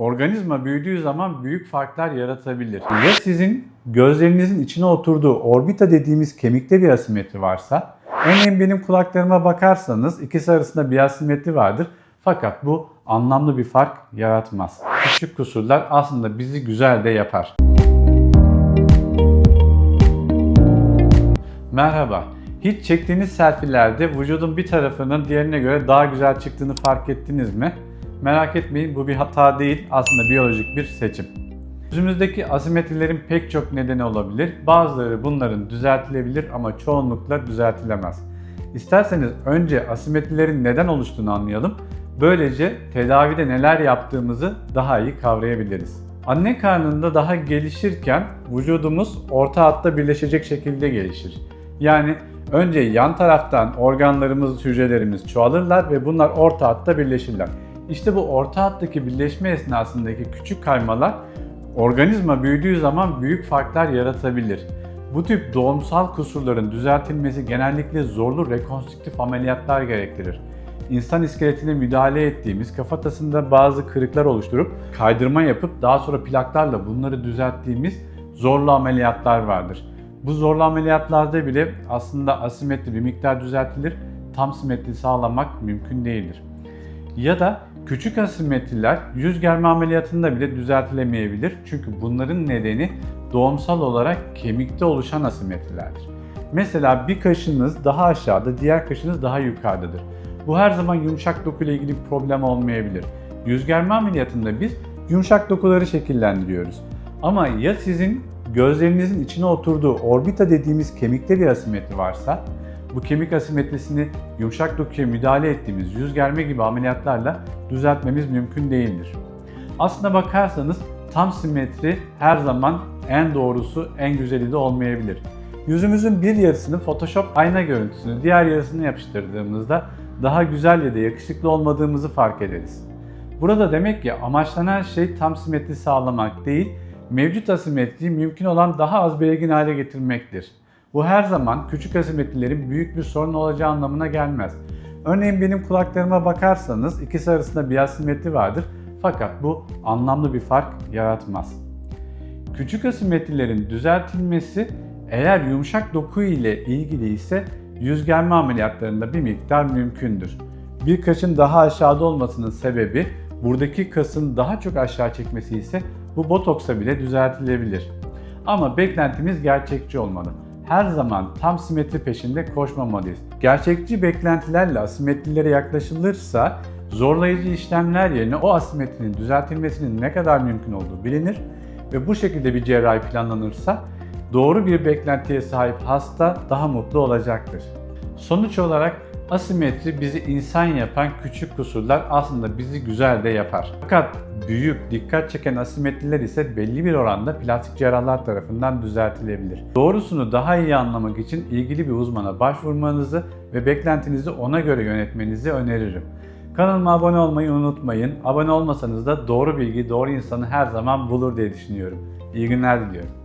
Organizma büyüdüğü zaman büyük farklar yaratabilir. Ya sizin gözlerinizin içine oturduğu orbita dediğimiz kemikte bir asimetri varsa, örneğin benim kulaklarıma bakarsanız ikisi arasında bir asimetri vardır. Fakat bu anlamlı bir fark yaratmaz. Küçük kusurlar aslında bizi güzel de yapar. Merhaba. Hiç çektiğiniz selfielerde vücudun bir tarafının diğerine göre daha güzel çıktığını fark ettiniz mi? Merak etmeyin bu bir hata değil aslında biyolojik bir seçim. Yüzümüzdeki asimetrilerin pek çok nedeni olabilir. Bazıları bunların düzeltilebilir ama çoğunlukla düzeltilemez. İsterseniz önce asimetrilerin neden oluştuğunu anlayalım. Böylece tedavide neler yaptığımızı daha iyi kavrayabiliriz. Anne karnında daha gelişirken vücudumuz orta hatta birleşecek şekilde gelişir. Yani önce yan taraftan organlarımız, hücrelerimiz çoğalırlar ve bunlar orta hatta birleşirler. İşte bu orta hattaki birleşme esnasındaki küçük kaymalar organizma büyüdüğü zaman büyük farklar yaratabilir. Bu tip doğumsal kusurların düzeltilmesi genellikle zorlu rekonstrüktif ameliyatlar gerektirir. İnsan iskeletine müdahale ettiğimiz kafatasında bazı kırıklar oluşturup kaydırma yapıp daha sonra plaklarla bunları düzelttiğimiz zorlu ameliyatlar vardır. Bu zorlu ameliyatlarda bile aslında asimetri bir miktar düzeltilir, tam simetri sağlamak mümkün değildir. Ya da küçük asimetriler yüz germe ameliyatında bile düzeltilemeyebilir. Çünkü bunların nedeni doğumsal olarak kemikte oluşan asimetrilerdir. Mesela bir kaşınız daha aşağıda, diğer kaşınız daha yukarıdadır. Bu her zaman yumuşak doku ile ilgili bir problem olmayabilir. Yüz germe ameliyatında biz yumuşak dokuları şekillendiriyoruz. Ama ya sizin gözlerinizin içine oturduğu orbita dediğimiz kemikte bir asimetri varsa bu kemik asimetrisini yumuşak dokuya müdahale ettiğimiz yüz germe gibi ameliyatlarla düzeltmemiz mümkün değildir. Aslına bakarsanız tam simetri her zaman en doğrusu, en güzeli de olmayabilir. Yüzümüzün bir yarısını Photoshop ayna görüntüsünü diğer yarısını yapıştırdığımızda daha güzel ya da yakışıklı olmadığımızı fark ederiz. Burada demek ki amaçlanan şey tam simetri sağlamak değil, mevcut asimetriyi mümkün olan daha az belirgin hale getirmektir. Bu her zaman küçük asimetrilerin büyük bir sorun olacağı anlamına gelmez. Örneğin benim kulaklarıma bakarsanız ikisi arasında bir asimetri vardır fakat bu anlamlı bir fark yaratmaz. Küçük asimetrilerin düzeltilmesi eğer yumuşak doku ile ilgili ise yüz germe ameliyatlarında bir miktar mümkündür. Bir kaşın daha aşağıda olmasının sebebi buradaki kasın daha çok aşağı çekmesi ise bu botoksa bile düzeltilebilir. Ama beklentimiz gerçekçi olmalı. Her zaman tam simetri peşinde koşmamalıyız. Gerçekçi beklentilerle asimetrilere yaklaşılırsa zorlayıcı işlemler yerine o asimetrinin düzeltilmesinin ne kadar mümkün olduğu bilinir ve bu şekilde bir cerrahi planlanırsa doğru bir beklentiye sahip hasta daha mutlu olacaktır. Sonuç olarak asimetri bizi insan yapan küçük kusurlar aslında bizi güzel de yapar. Fakat büyük, dikkat çeken asimetriler ise belli bir oranda plastik cerrahlar tarafından düzeltilebilir. Doğrusunu daha iyi anlamak için ilgili bir uzmana başvurmanızı ve beklentinizi ona göre yönetmenizi öneririm. Kanalıma abone olmayı unutmayın. Abone olmasanız da doğru bilgi doğru insanı her zaman bulur diye düşünüyorum. İyi günler diliyorum.